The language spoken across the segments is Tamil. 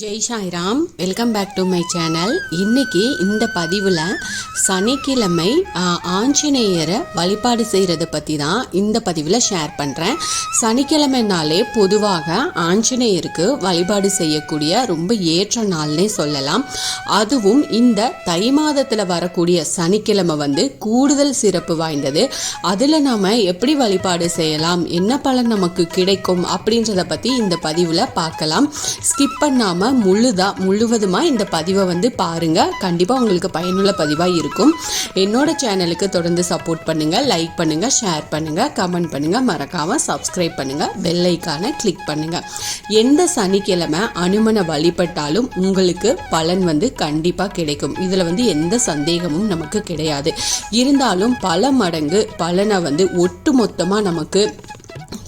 Jai Sairam welcome back to my channel. இன்னைக்கு இந்த பதிவில் சனிக்கிழமை ஆஞ்சநேயரை வழிபாடு செய்கிறத பற்றி தான் இந்த பதிவில் ஷேர் பண்ணுறேன் சனிக்கிழமைனாலே பொதுவாக ஆஞ்சநேயருக்கு வழிபாடு செய்யக்கூடிய ரொம்ப ஏற்ற நாள்னே சொல்லலாம். அதுவும் இந்த தை மாதத்தில் வரக்கூடிய சனிக்கிழமை வந்து கூடுதல் சிறப்பு வாய்ந்தது. அதில் நாம் எப்படி வழிபாடு செய்யலாம் என்ன பலன் நமக்கு கிடைக்கும் அப்படின்றத பற்றி இந்த பதிவில் பார்க்கலாம். ஸ்கிப் பண்ணாமல் முழுதா முழுவதுமாக இந்த பதிவை வந்து பாருங்கள் கண்டிப்பாக உங்களுக்கு பயனுள்ள பதிவாக இருக்கும். என்னோட சேனலுக்கு தொடர்ந்து சப்போர்ட் பண்ணுங்கள் லைக் பண்ணுங்கள் ஷேர் பண்ணுங்கள் கமெண்ட் பண்ணுங்கள் மறக்காமல் சப்ஸ்கிரைப் பண்ணுங்கள் பெல் கிளிக் பண்ணுங்கள் எந்த சனிக்கிழமை அனுமனை வழிபட்டாலும் உங்களுக்கு பலன் வந்து கண்டிப்பாக கிடைக்கும். இதில் வந்து எந்த சந்தேகமும் நமக்கு கிடையாது. இருந்தாலும் பல மடங்கு பலனை வந்து ஒட்டு மொத்தமாக நமக்கு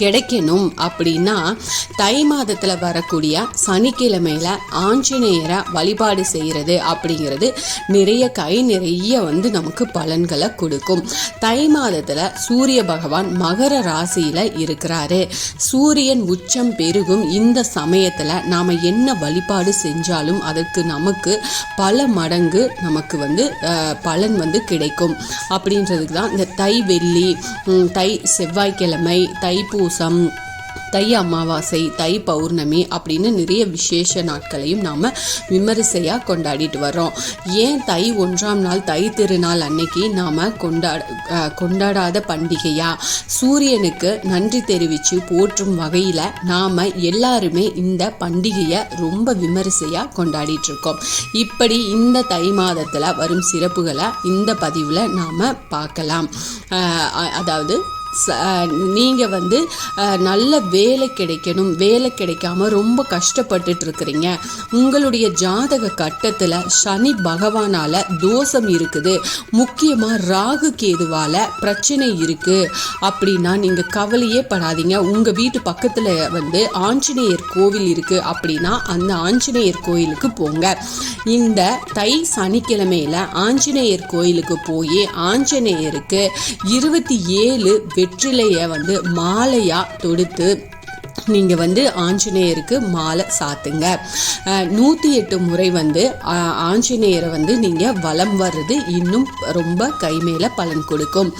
கிடைக்கணும் அப்படின்னா தை மாதத்தில் வரக்கூடிய சனிக்கிழமையில ஆஞ்சநேயரை வழிபாடு செய்கிறது அப்படிங்கிறது நிறைய கை நிறைய வந்து நமக்கு பலன்களை கொடுக்கும். தை மாதத்தில் சூரிய பகவான் மகர ராசியில் இருக்கிறாரு. சூரியன் உச்சம் பெருகும் இந்த சமயத்தில் நாம் என்ன வழிபாடு செஞ்சாலும் அதற்கு நமக்கு பல மடங்கு நமக்கு வந்து பலன் வந்து கிடைக்கும். அப்படின்றதுக்கு தான் இந்த தை வெள்ளி தை செவ்வாய்க்கிழமை தைப்பூ தைப்பூசம் தை அமாவாசை தை பௌர்ணமி அப்படின்னு நிறைய விசேஷ நாட்களையும் நாம் விமரிசையாக கொண்டாடிட்டு வர்றோம். ஏன் தை ஒன்றாம் நாள் தை திருநாள் அன்னைக்கு நாம் கொண்டாட கொண்டாடாத பண்டிகையா? சூரியனுக்கு நன்றி தெரிவித்து போற்றும் வகையில் நாம் எல்லாருமே இந்த பண்டிகையை ரொம்ப விமரிசையாக கொண்டாடிட்டுருக்கோம் இப்படி இந்த தை மாதத்தில் வரும் சிறப்புகளை இந்த பதிவில் நாம் பார்க்கலாம். அதாவது நீங்கள் வந்து நல்ல வேலை கிடைக்கணும். வேலை கிடைக்காம ரொம்ப கஷ்டப்பட்டுட்டு இருக்கிறீங்க உங்களுடைய ஜாதக கட்டத்தில் சனி பகவானால் தோஷம் இருக்குது. முக்கியமாக ராகு கேதுவால் பிரச்சனை இருக்குது அப்படின்னா நீங்கள் கவலையே படாதீங்க. உங்கள் வீட்டு பக்கத்தில் வந்து ஆஞ்சநேயர் கோவில் இருக்குது அப்படின்னா அந்த ஆஞ்சநேயர் கோயிலுக்கு போங்க. இந்த தை சனிக்கிழமையில் ஆஞ்சநேயர் கோயிலுக்கு போய் ஆஞ்சநேயருக்கு இருபத்தி ஏழு வெற்றிலையை வந்து மாலையா தொடுத்து நீங்கள் வந்து ஆஞ்சநேயருக்கு மாலை சாத்துங்க. நூற்றி எட்டு முறை வந்து ஆஞ்சநேயரை வந்து நீங்கள் வலம் வர்றது இன்னும் ரொம்ப கை மேலே பலன் கொடுக்கும்.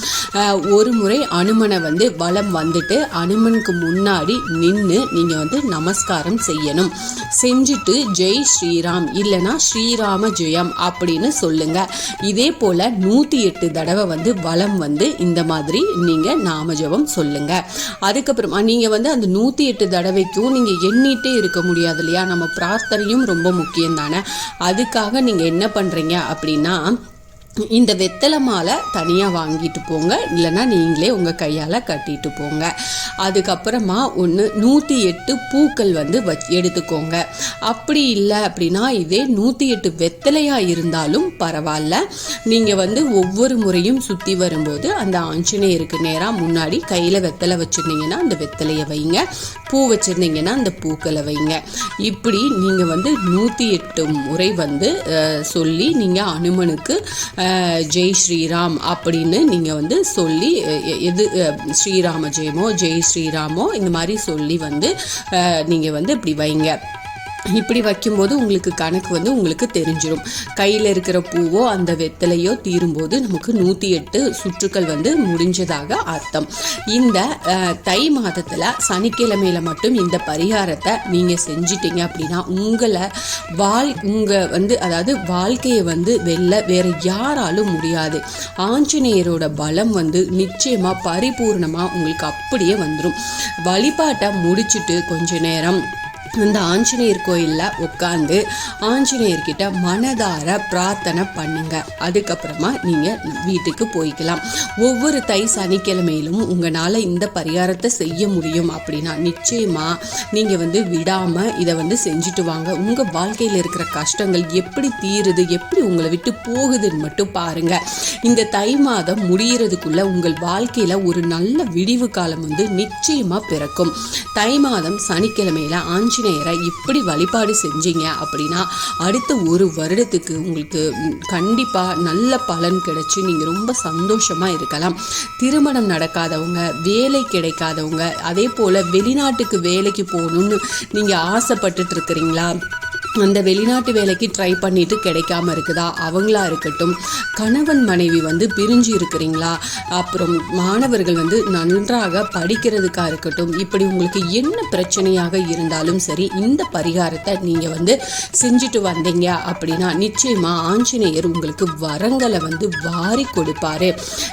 ஒரு முறை அனுமனை வந்து வலம் வந்துட்டு அனுமனுக்கு முன்னாடி நின்று நீங்கள் வந்து நமஸ்காரம் செய்யணும். செஞ்சுட்டு ஜெய் ஸ்ரீராம் இல்லைன்னா ஸ்ரீராம ஜெயம் அப்படின்னு சொல்லுங்க. இதே போல் நூற்றி எட்டு தடவை வந்து வலம் வந்து இந்த மாதிரி நீங்கள் நாமஜபம் சொல்லுங்க. அதுக்கப்புறமா நீங்கள் வந்து அந்த நூற்றி எட்டு தடவைக்கும் நீங்கள் எண்ணிட்டே இருக்க முடியாது இல்லையா? நம்ம பிரார்த்தனையும் ரொம்ப முக்கியம் தானே அதுக்காக நீங்கள் என்ன பண்ணுறீங்க அப்படின்னா இந்த வெத்தலை மாலை தனியாக வாங்கிட்டு போங்க. இல்லைன்னா நீங்களே உங்கள் கையால் கட்டிட்டு போங்க. அதுக்கப்புறமா ஒன்று நூற்றி எட்டு பூக்கள் வந்து வச் எடுத்துக்கோங்க. அப்படி இல்லை அப்படின்னா இதே நூற்றி எட்டு வெத்தலையாக இருந்தாலும் பரவாயில்ல. நீங்கள் வந்து ஒவ்வொரு முறையும் சுற்றி வரும்போது அந்த ஆஞ்சநேயருக்கு நேராக முன்னாடி கையில் வெத்தலை வச்சுருந்தீங்கன்னா அந்த வெத்தலையை வைங்க. பூ வச்சுருந்தீங்கன்னா அந்த பூக்களை வைங்க. இப்படி நீங்கள் வந்து நூற்றி எட்டு முறை வந்து சொல்லி நீங்கள் அனுமனுக்கு ஜெய் ஸ்ரீராம் அப்படின்னு நீங்கள் வந்து சொல்லி எது ஸ்ரீராம ஜெயமோ ஜெய் ஸ்ரீராமோ இந்த மாதிரி சொல்லி வந்து நீங்கள் வந்து இப்படி வைங்க. இப்படி வைக்கும்போது உங்களுக்கு கணக்கு வந்து உங்களுக்கு தெரிஞ்சிடும் கையில் இருக்கிற பூவோ அந்த வெத்தலையோ தீரும்போது நமக்கு நூற்றி எட்டு சுற்றுக்கள் வந்து முடிஞ்சதாக அர்த்தம். இந்த தை மாதத்தில் சனிக்கிழமையில மட்டும் இந்த பரிகாரத்தை நீங்கள் செஞ்சிட்டீங்க அப்படின்னா உங்களை வாழ் உங்கள் வந்து அதாவது வாழ்க்கையை வந்து வெல்ல வேறு யாராலும் முடியாது. ஆஞ்சநேயரோட பலம் வந்து நிச்சயமாக பரிபூர்ணமாக உங்களுக்கு அப்படியே வந்துடும் வழிபாட்டை முடிச்சுட்டு கொஞ்ச நேரம் இந்த ஆஞ்சநேயர் கோயிலில் உட்காந்து ஆஞ்சநேயர்கிட்ட மனதார பிரார்த்தனை பண்ணுங்க. அதுக்கப்புறமா நீங்கள் வீட்டுக்கு போய்க்கலாம். ஒவ்வொரு தை சனிக்கிழமையிலும் உங்களால் இந்த பரிகாரத்தை செய்ய முடியும் அப்படின்னா நிச்சயமாக நீங்கள் வந்து விடாமல் இதை வந்து செஞ்சுட்டு வாங்க. உங்கள் வாழ்க்கையில் இருக்கிற கஷ்டங்கள் எப்படி தீருது எப்படி உங்களை விட்டு போகுதுன்னு மட்டும் பாருங்கள் இந்த தை மாதம் முடியறதுக்குள்ள உங்கள் வாழ்க்கையில் ஒரு நல்ல விடிவு காலம் வந்து நிச்சயமாக பிறக்கும். தை மாதம் சனிக்கிழமையில் சனிக்கிழமையில ஆஞ்சநேயரை இப்படி வழிபாடு செஞ்சீங்க அப்படின்னா அடுத்த ஒரு வருடத்துக்கு உங்களுக்கு கண்டிப்பாக நல்ல பலன் கிடைச்சி நீங்கள் ரொம்ப சந்தோஷமாக இருக்கலாம். திருமணம் நடக்காதவங்க வேலை கிடைக்காதவங்க அதே போல் வெளிநாட்டுக்கு வேலைக்கு போகணும்னு நீங்கள் ஆசைப்பட்டுட்டு இருக்கிறீங்களா? அந்த வெளிநாட்டு வேலைக்கு ட்ரை பண்ணிட்டு கிடைக்காம இருக்குதா? அவங்களா இருக்கட்டும். கணவன் மனைவி வந்து பிரிஞ்சு இருக்கிறீங்களா? அப்புறம் மாணவர்கள் வந்து நன்றாக படிக்கிறதுக்காக இருக்கட்டும். இப்படி உங்களுக்கு என்ன பிரச்சனையாக இருந்தாலும் சரி இந்த பரிகாரத்தை நீங்கள் வந்து செஞ்சுட்டு வந்தீங்க அப்படின்னா நிச்சயமா ஆஞ்சநேயர் உங்களுக்கு வரங்களை வந்து வாரி கொடுப்பாரு.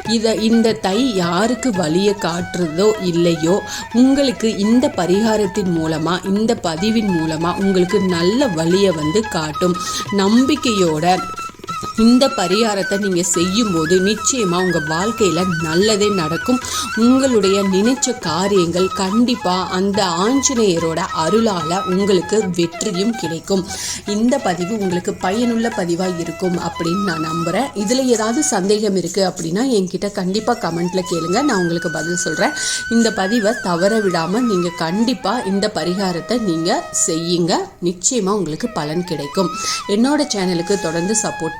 இதை இந்த தை யாருக்கு வழியை காட்டுறதோ இல்லையோ உங்களுக்கு இந்த பரிகாரத்தின் மூலமா இந்த பதிவின் மூலமா உங்களுக்கு நல்ல வழியை வந்து காட்டும் நம்பிக்கையோட இந்த பரிகாரத்தை நீங்கள் செய்யும்போது நிச்சயமாக உங்கள் வாழ்க்கையில் நல்லதே நடக்கும். உங்களுடைய நினைச்ச காரியங்கள் கண்டிப்பாக அந்த ஆஞ்சநேயரோட அருளால் உங்களுக்கு வெற்றியும் கிடைக்கும். இந்த பதிவு உங்களுக்கு பயனுள்ள பதிவாக இருக்கும் அப்படின்னு நான் நம்புகிறேன் இதில் ஏதாவது சந்தேகம் இருக்குது அப்படின்னா என்கிட்ட கண்டிப்பாக கமெண்ட்டில் கேளுங்க. நான் உங்களுக்கு பதில் சொல்கிறேன் இந்த பதிவை தவற விடாமல் நீங்கள் கண்டிப்பாக இந்த பரிகாரத்தை நீங்கள் செய்யுங்க. நிச்சயமாக உங்களுக்கு பலன் கிடைக்கும். என்னோட சேனலுக்கு தொடர்ந்து சப்போர்ட்